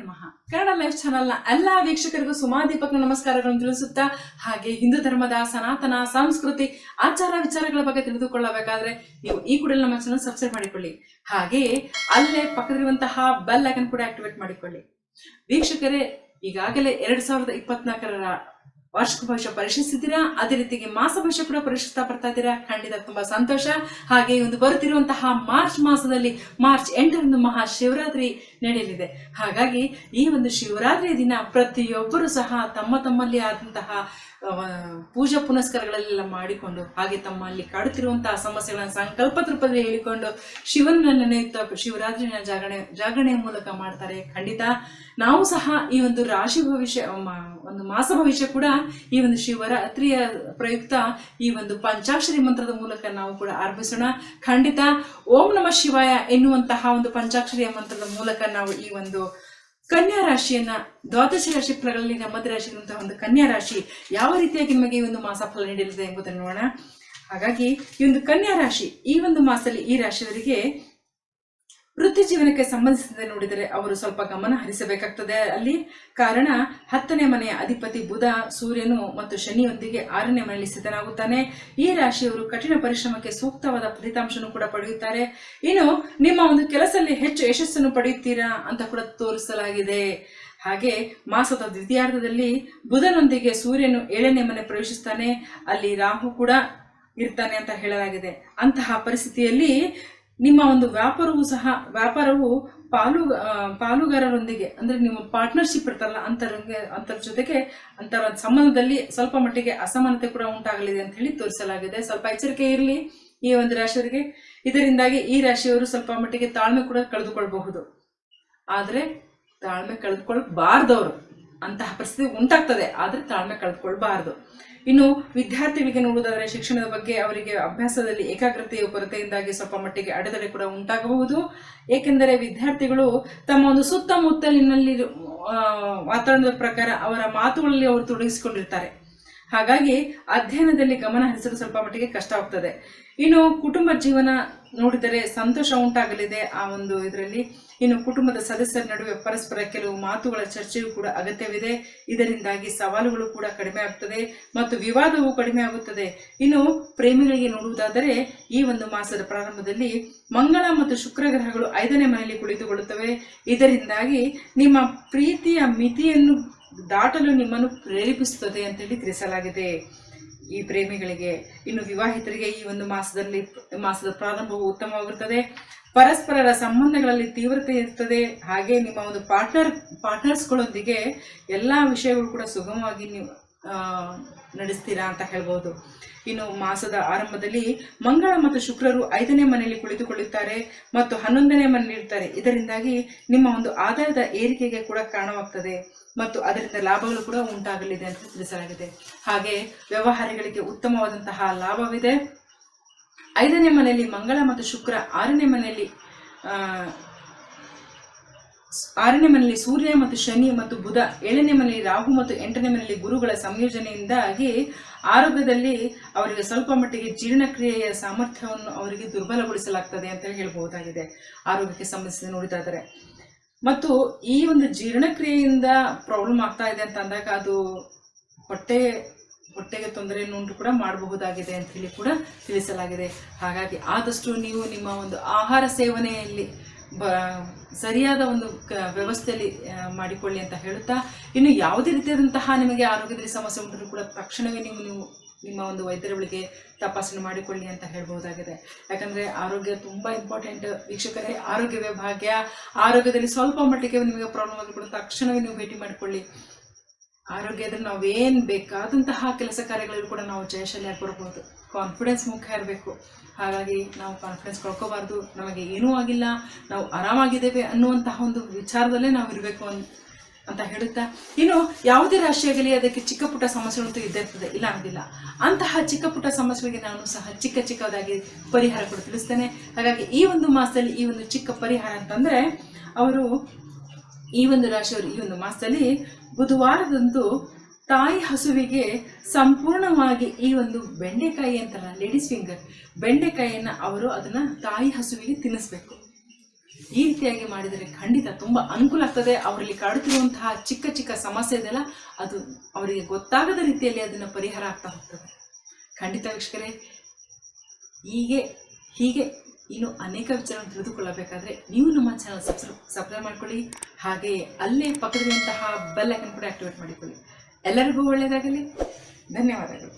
ನಮಃ. ಕನ್ನಡ ಲೈಫ್ ಚಾನೆಲ್ನ ಎಲ್ಲ ವೀಕ್ಷಕರಿಗೂ ಸುಮಾದೀಪಕ ನಮಸ್ಕಾರಗಳನ್ನು ತಿಳಿಸುತ್ತಾ, ಹಾಗೆ ಹಿಂದೂ ಧರ್ಮದ ಸನಾತನ ಸಂಸ್ಕೃತಿ, ಆಚಾರ ವಿಚಾರಗಳ ಬಗ್ಗೆ ತಿಳಿದುಕೊಳ್ಳಬೇಕಾದ್ರೆ ನೀವು ಈ ಕೂಡಲೇ ನಮ್ಮ ಚಾನಲ್ ಸಬ್ಸ್ಕ್ರೈಬ್ ಮಾಡಿಕೊಳ್ಳಿ. ಹಾಗೆ ಅಲ್ಲೇ ಪಕ್ಕದಲ್ಲಿರುವಂತಹ ಬೆಲ್ ಐಕನ್ ಕೂಡ ಆಕ್ಟಿವೇಟ್ ಮಾಡಿಕೊಳ್ಳಿ. ವೀಕ್ಷಕರೇ, ಈಗಾಗಲೇ ಎರಡ್ ಸಾವಿರದ ಇಪ್ಪತ್ನಾಲ್ಕರ ವಾರ್ಷಿಕ ಭಾಷೆ ಪರೀಕ್ಷಿಸಿದ್ದೀರಾ ಅದೇ ರೀತಿಗೆ ಮಾಸ ಭಾಷೆ ಕೂಡ ಪರೀಕ್ಷಿಸ್ತಾ ಬರ್ತಾ ಇದ್ದೀರಾ? ಖಂಡಿತ ತುಂಬಾ ಸಂತೋಷ. ಹಾಗೆ ಒಂದು ಬರುತ್ತಿರುವಂತಹ ಮಾರ್ಚ್ ಮಾಸದಲ್ಲಿ ಮಾರ್ಚ್ ಎಂಟರಂದು ಮಹಾ ಶಿವರಾತ್ರಿ ನಡೆಯಲಿದೆ. ಹಾಗಾಗಿ ಈ ಒಂದು ಶಿವರಾತ್ರಿ ದಿನ ಪ್ರತಿಯೊಬ್ಬರು ಸಹ ತಮ್ಮ ತಮ್ಮಲ್ಲಿ ಆದಂತಹ ಪೂಜಾ ಪುನಸ್ಕಾರಗಳಲ್ಲೆಲ್ಲ ಮಾಡಿಕೊಂಡು ಹಾಗೆ ತಮ್ಮಲ್ಲಿ ಕಾಡುತ್ತಿರುವಂತಹ ಸಮಸ್ಯೆಗಳನ್ನು ಸಂಕಲ್ಪದ ರೂಪದಲ್ಲಿ ಹೇಳಿಕೊಂಡು ಶಿವನನ್ನ ನೆನೆಯುತ್ತಾ ಶಿವರಾತ್ರಿನ ಜಾಗರಣೆ ಜಾಗರಣೆಯ ಮೂಲಕ ಮಾಡ್ತಾರೆ. ಖಂಡಿತ ನಾವು ಸಹ ಈ ಒಂದು ರಾಶಿ ಭವಿಷ್ಯ ಒಂದು ಮಾಸ ಭವಿಷ್ಯ ಕೂಡ ಈ ಒಂದು ಶಿವರಾತ್ರಿಯ ಪ್ರಯುಕ್ತ ಈ ಒಂದು ಪಂಚಾಕ್ಷರಿ ಮಂತ್ರದ ಮೂಲಕ ನಾವು ಕೂಡ ಆರಂಭಿಸೋಣ. ಖಂಡಿತ ಓಂ ನಮ ಶಿವಾಯ ಎನ್ನುವಂತಹ ಒಂದು ಪಂಚಾಕ್ಷರಿಯ ಮಂತ್ರದ ಮೂಲಕ ನಾವು ಈ ಒಂದು ಕನ್ಯಾ ರಾಶಿಯನ್ನ ದ್ವಾದಶ ರಾಶಿ ಫಲಗಳಲ್ಲಿ ನಮ್ಮದೇ ರಾಶಿ ಇರುವಂತಹ ಒಂದು ಕನ್ಯಾ ರಾಶಿ ಯಾವ ರೀತಿಯಾಗಿ ನಿಮಗೆ ಈ ಒಂದು ಮಾಸ ಫಲ ನೀಡಲಿದೆ ಎಂಬುದನ್ನು ನೋಡೋಣ. ಹಾಗಾಗಿ ಈ ಒಂದು ಕನ್ಯಾ ರಾಶಿ ಈ ಒಂದು ಮಾಸದಲ್ಲಿ ಈ ರಾಶಿಯವರಿಗೆ ವೃತ್ತಿ ಜೀವನಕ್ಕೆ ಸಂಬಂಧಿಸಿದಂತೆ ನೋಡಿದರೆ ಅವರು ಸ್ವಲ್ಪ ಗಮನ ಹರಿಸಬೇಕಾಗ್ತದೆ. ಅಲ್ಲಿ ಕಾರಣ ಹತ್ತನೇ ಮನೆಯ ಅಧಿಪತಿ ಬುಧ, ಸೂರ್ಯನು ಮತ್ತು ಶನಿಯೊಂದಿಗೆ ಆರನೇ ಮನೆಯಲ್ಲಿ ಸ್ಥಿತನಾಗುತ್ತಾನೆ. ಈ ರಾಶಿಯವರು ಕಠಿಣ ಪರಿಶ್ರಮಕ್ಕೆ ಸೂಕ್ತವಾದ ಫಲಿತಾಂಶವನ್ನು ಕೂಡ ಪಡೆಯುತ್ತಾರೆ. ಇನ್ನು ನಿಮ್ಮ ಒಂದು ಕೆಲಸದಲ್ಲಿ ಹೆಚ್ಚು ಯಶಸ್ಸನ್ನು ಪಡೆಯುತ್ತೀರಾ ಅಂತ ಕೂಡ ತೋರಿಸಲಾಗಿದೆ. ಹಾಗೆ ಮಾಸದ ದ್ವಿತೀಯಾರ್ಧದಲ್ಲಿ ಬುಧನೊಂದಿಗೆ ಸೂರ್ಯನು ಏಳನೇ ಮನೆ ಪ್ರವೇಶಿಸ್ತಾನೆ. ಅಲ್ಲಿ ರಾಹು ಕೂಡ ಇರ್ತಾನೆ ಅಂತ ಹೇಳಲಾಗಿದೆ. ಅಂತಹ ಪರಿಸ್ಥಿತಿಯಲ್ಲಿ ನಿಮ್ಮ ಒಂದು ವ್ಯಾಪಾರವು ಸಹ, ವ್ಯಾಪಾರವು ಪಾಲು ಪಾಲುಗಾರರೊಂದಿಗೆ, ಅಂದ್ರೆ ನಿಮ್ಮ ಪಾರ್ಟ್ನರ್ಶಿಪ್ ಇರ್ತಲ್ಲ ಅಂತರ ಅಂತರ ಜೊತೆಗೆ ಅಂತರ ಸಂಬಂಧದಲ್ಲಿ ಸ್ವಲ್ಪ ಮಟ್ಟಿಗೆ ಅಸಮಾನತೆ ಕೂಡ ಉಂಟಾಗಲಿದೆ ಅಂತ ಹೇಳಿ ತೋರಿಸಲಾಗಿದೆ. ಸ್ವಲ್ಪ ಎಚ್ಚರಿಕೆ ಇರಲಿ ಈ ಒಂದು ರಾಶಿಯವರಿಗೆ. ಇದರಿಂದಾಗಿ ಈ ರಾಶಿಯವರು ಸ್ವಲ್ಪ ಮಟ್ಟಿಗೆ ತಾಳ್ಮೆ ಕೂಡ ಕಳೆದುಕೊಳ್ಬಹುದು. ಆದ್ರೆ ತಾಳ್ಮೆ ಕಳೆದುಕೊಳ್ಬಾರ್ದವರು. ಅಂತಹ ಪರಿಸ್ಥಿತಿ ಉಂಟಾಗ್ತದೆ, ಆದ್ರೆ ತಾಳ್ಮೆ ಕಳೆದುಕೊಳ್ಬಾರ್ದು. ಇನ್ನು ವಿದ್ಯಾರ್ಥಿಗಳಿಗೆ ನೋಡುವುದಾದರೆ ಶಿಕ್ಷಣದ ಬಗ್ಗೆ ಅವರಿಗೆ ಅಭ್ಯಾಸದಲ್ಲಿ ಏಕಾಗ್ರತೆಯ ಕೊರತೆಯಿಂದಾಗಿ ಸ್ವಲ್ಪ ಮಟ್ಟಿಗೆ ಅಡೆತಡೆ ಕೂಡ ಉಂಟಾಗಬಹುದು. ಏಕೆಂದರೆ ವಿದ್ಯಾರ್ಥಿಗಳು ತಮ್ಮ ಒಂದು ಸುತ್ತಮುತ್ತಲಿನಲ್ಲಿ ವಾತಾವರಣದ ಪ್ರಕಾರ ಅವರ ಮಾತುಗಳಲ್ಲಿ ಅವರು ತೊಡಗಿಸಿಕೊಂಡಿರ್ತಾರೆ. ಹಾಗಾಗಿ ಅಧ್ಯಯನದಲ್ಲಿ ಗಮನ ಹರಿಸಲು ಸ್ವಲ್ಪ ಮಟ್ಟಿಗೆ ಕಷ್ಟವಾಗ್ತದೆ ಇನ್ನು ಕುಟುಂಬ ಜೀವನ ನೋಡಿದರೆ ಸಂತೋಷ ಉಂಟಾಗಲಿದೆ ಆ ಒಂದು ಇದರಲ್ಲಿ. ಇನ್ನು ಕುಟುಂಬದ ಸದಸ್ಯರ ನಡುವೆ ಪರಸ್ಪರ ಕೆಲವು ಮಾತುಗಳ ಚರ್ಚೆಯೂ ಕೂಡ ಅಗತ್ಯವಿದೆ. ಇದರಿಂದಾಗಿ ಸವಾಲುಗಳು ಕೂಡ ಕಡಿಮೆ ಆಗ್ತದೆ ಮತ್ತು ವಿವಾದವೂ ಕಡಿಮೆ ಆಗುತ್ತದೆ. ಇನ್ನು ಪ್ರೇಮಿಗಳಿಗೆ ನೋಡುವುದಾದರೆ ಈ ಒಂದು ಮಾಸದ ಪ್ರಾರಂಭದಲ್ಲಿ ಮಂಗಳ ಮತ್ತು ಶುಕ್ರ ಗ್ರಹಗಳು ಐದನೇ ಮನೆಯಲ್ಲಿ ಕುಳಿತುಕೊಳ್ಳುತ್ತವೆ. ಇದರಿಂದಾಗಿ ನಿಮ್ಮ ಪ್ರೀತಿಯ ಮಿತಿಯನ್ನು ದಾಟಲು ನಿಮ್ಮನ್ನು ಪ್ರೇರೇಪಿಸುತ್ತದೆ ಅಂತೇಳಿ ತಿಳಿಸಲಾಗಿದೆ. ಈ ಪ್ರೇಮಿಗಳಿಗೆ, ಇನ್ನು ವಿವಾಹಿತರಿಗೆ ಈ ಒಂದು ಮಾಸದಲ್ಲಿ, ಮಾಸದ ಪ್ರಾರಂಭವು ಉತ್ತಮವಾಗಿರುತ್ತದೆ. ಪರಸ್ಪರರ ಸಂಬಂಧಗಳಲ್ಲಿ ತೀವ್ರತೆ ಇರ್ತದೆ ಹಾಗೆ ನಿಮ್ಮ ಒಂದು ಪಾರ್ಟ್ನರ್ ಪಾರ್ಟ್ನರ್ಸ್ಗಳೊಂದಿಗೆ ಎಲ್ಲ ವಿಷಯಗಳು ಕೂಡ ಸುಗಮವಾಗಿ ನೀವು ನಡೆಸ್ತೀರಾ ಅಂತ ಹೇಳ್ಬೋದು. ಇನ್ನು ಮಾಸದ ಆರಂಭದಲ್ಲಿ ಮಂಗಳ ಮತ್ತು ಶುಕ್ರರು ಐದನೇ ಮನೆಯಲ್ಲಿ ಕುಳಿತುಕೊಳ್ಳುತ್ತಾರೆ ಮತ್ತು ಹನ್ನೊಂದನೇ ಮನೆಯಲ್ಲಿ ಇರ್ತಾರೆ. ಇದರಿಂದಾಗಿ ನಿಮ್ಮ ಒಂದು ಆದಾಯದ ಏರಿಕೆಗೆ ಕೂಡ ಕಾರಣವಾಗ್ತದೆ. ಮತ್ತು ಅದರಿಂದ ಲಾಭಗಳು ಕೂಡ ಉಂಟಾಗಲಿದೆ ಅಂತ ತಿಳಿಸಲಾಗಿದೆ. ಹಾಗೆ ವ್ಯವಹಾರಗಳಿಗೆ ಉತ್ತಮವಾದಂತಹ ಲಾಭವಿದೆ. ಐದನೇ ಮನೆಯಲ್ಲಿ ಮಂಗಳ ಮತ್ತು ಶುಕ್ರ, ಆರನೇ ಮನೆಯಲ್ಲಿ ಆರನೇ ಮನೆಯಲ್ಲಿ ಸೂರ್ಯ ಮತ್ತು ಶನಿ ಮತ್ತು ಬುಧ, ಏಳನೇ ಮನೆಯಲ್ಲಿ ರಾಹು ಮತ್ತು ಎಂಟನೇ ಮನೆಯಲ್ಲಿ ಗುರುಗಳ ಸಂಯೋಜನೆಯಿಂದಾಗಿ ಆರೋಗ್ಯದಲ್ಲಿ ಅವರಿಗೆ ಸ್ವಲ್ಪ ಮಟ್ಟಿಗೆ ಜೀರ್ಣಕ್ರಿಯೆಯ ಸಾಮರ್ಥ್ಯವನ್ನು ಅವರಿಗೆ ದುರ್ಬಲಗೊಳಿಸಲಾಗ್ತದೆ ಅಂತ ಹೇಳಬಹುದಾಗಿದೆ. ಆರೋಗ್ಯಕ್ಕೆ ಸಂಬಂಧಿಸಿದ ನೋಡಿದಾದರೆ ಮತ್ತು ಈ ಒಂದು ಜೀರ್ಣಕ್ರಿಯೆಯಿಂದ ಪ್ರಾಬ್ಲಮ್ ಆಗ್ತಾ ಇದೆ ಅಂತ ಅಂದಾಗ ಅದು ಹೊಟ್ಟೆ, ಹೊಟ್ಟೆಗೆ ತೊಂದರೆಯನ್ನು ಉಂಟು ಕೂಡ ಮಾಡಬಹುದಾಗಿದೆ ಅಂತ ಹೇಳಿ ಕೂಡ ತಿಳಿಸಲಾಗಿದೆ. ಹಾಗಾಗಿ ಆದಷ್ಟು ನೀವು ನಿಮ್ಮ ಒಂದು ಆಹಾರ ಸೇವನೆಯಲ್ಲಿ ಬ, ಸರಿಯಾದ ಒಂದು ಕ, ವ್ಯವಸ್ಥೆಯಲ್ಲಿ ಮಾಡಿಕೊಳ್ಳಿ ಅಂತ ಹೇಳುತ್ತಾ, ಇನ್ನು ಯಾವುದೇ ರೀತಿಯಾದಂತಹ ನಿಮಗೆ ಆರೋಗ್ಯದಲ್ಲಿ ಸಮಸ್ಯೆ ಉಂಟು ಕೂಡ ತಕ್ಷಣವೇ ನೀವು ನೀವು ನಿಮ್ಮ ಒಂದು ವೈದ್ಯರುಗಳಿಗೆ ತಪಾಸಣೆ ಮಾಡಿಕೊಳ್ಳಿ ಅಂತ ಹೇಳ್ಬೋದಾಗಿದೆ ಯಾಕಂದ್ರೆ ಆರೋಗ್ಯ ತುಂಬಾ ಇಂಪಾರ್ಟೆಂಟ್ ವೀಕ್ಷಕರೇ ಆರೋಗ್ಯವೇ ಭಾಗ್ಯ ಆರೋಗ್ಯದಲ್ಲಿ ಸ್ವಲ್ಪ ಮಟ್ಟಿಗೆ ನಿಮಗೆ ಪ್ರಾಬ್ಲಮ್ ಆಗಿಬಿಡುತ್ತೆ ತಕ್ಷಣವೇ ನೀವು ಭೇಟಿ ಮಾಡಿಕೊಳ್ಳಿ. ಆರೋಗ್ಯದಲ್ಲಿ ನಾವೇನು ಬೇಕಾದಂತಹ ಕೆಲಸ ಕಾರ್ಯಗಳಲ್ಲೂ ಕೂಡ ನಾವು ಜಯಶಾಲಿ ಬರ್ಬೋದು ಕಾನ್ಫಿಡೆನ್ಸ್ ಮುಖ್ಯ ಇರಬೇಕು. ಹಾಗಾಗಿ ನಾವು ಕಾನ್ಫಿಡೆನ್ಸ್ ಕಳ್ಕೋಬಾರ್ದು ನಮಗೆ ಏನೂ ಆಗಿಲ್ಲ. ನಾವು ಆರಾಮಾಗಿದ್ದೇವೆ ಅನ್ನುವಂತಹ ಒಂದು ವಿಚಾರದಲ್ಲೇ ನಾವು ಇರಬೇಕು ಅನ್ ಅಂತ ಹೇಳುತ್ತಾ, ಇನ್ನು ಯಾವುದೇ ರಾಶಿಯಾಗಲಿ ಅದಕ್ಕೆ ಚಿಕ್ಕ ಪುಟ್ಟ ಸಮಸ್ಯೆಗಳಂತೂ ಇದ್ದೇ ಇರ್ತದೆ ಇಲ್ಲ ಅಂದಿಲ್ಲ. ಅಂತಹ ಚಿಕ್ಕ ಪುಟ್ಟ ಸಮಸ್ಯೆಗಳಿಗೆ ನಾನು ಸಹ ಚಿಕ್ಕ ಚಿಕ್ಕದಾಗಿ ಪರಿಹಾರ ಕೂಡ ತಿಳಿಸ್ತೇನೆ. ಹಾಗಾಗಿ ಈ ಒಂದು ಮಾಸದಲ್ಲಿ ಈ ಒಂದು ಚಿಕ್ಕ ಪರಿಹಾರ ಅಂತಂದ್ರೆ, ಅವರು ಈ ಒಂದು ರಾಶಿಯವರು ಈ ಒಂದು ಮಾಸದಲ್ಲಿ ಬುಧವಾರದಂದು ತಾಯಿ ಹಸುವಿಗೆ ಸಂಪೂರ್ಣವಾಗಿ ಈ ಒಂದು ಬೆಂಡೆಕಾಯಿ ಅಂತಲ್ಲ ಲೇಡೀಸ್ ಫಿಂಗರ್. ಬೆಂಡೆಕಾಯಿಯನ್ನು ಅವರು ಅದನ್ನು ತಾಯಿ ಹಸುವಿಗೆ ತಿನ್ನಿಸ್ಬೇಕು. ಈ ರೀತಿಯಾಗಿ ಮಾಡಿದರೆ ಖಂಡಿತ ತುಂಬ ಅನುಕೂಲ ಆಗ್ತದೆ. ಅವರಲ್ಲಿ ಕಾಡುತ್ತಿರುವಂತಹ ಚಿಕ್ಕ ಚಿಕ್ಕ ಸಮಸ್ಯೆ ಇದೆಯಲ್ಲ, ಅದು ಅವರಿಗೆ ಗೊತ್ತಾಗದ ರೀತಿಯಲ್ಲಿ ಅದನ್ನು ಪರಿಹಾರ ಆಗ್ತಾ ಹೋಗ್ತದೆ. ಖಂಡಿತ ವೀಕ್ಷಕರೇ, ಹೀಗೆ ಹೀಗೆ ಇನ್ನು ಅನೇಕ ವಿಚಾರಗಳನ್ನು ತಿಳಿದುಕೊಳ್ಳಬೇಕಾದ್ರೆ ನೀವು ನಮ್ಮ ಚಾನಲ್ ಸಬ್ಸ್ಕ್ರೈಬ್ ಮಾಡ್ಕೊಳ್ಳಿ. ಹಾಗೆ ಅಲ್ಲೇ ಪಕ್ಕದಲ್ಲಿರುವಂತಹ ಬೆಲ್ ಐಕನ್ ಕೂಡ ಆಕ್ಟಿವೇಟ್ ಮಾಡಿಕೊಳ್ಳಿ. ಎಲ್ಲರಿಗೂ ಒಳ್ಳೆಯದಾಗಲಿ. ಧನ್ಯವಾದಗಳು.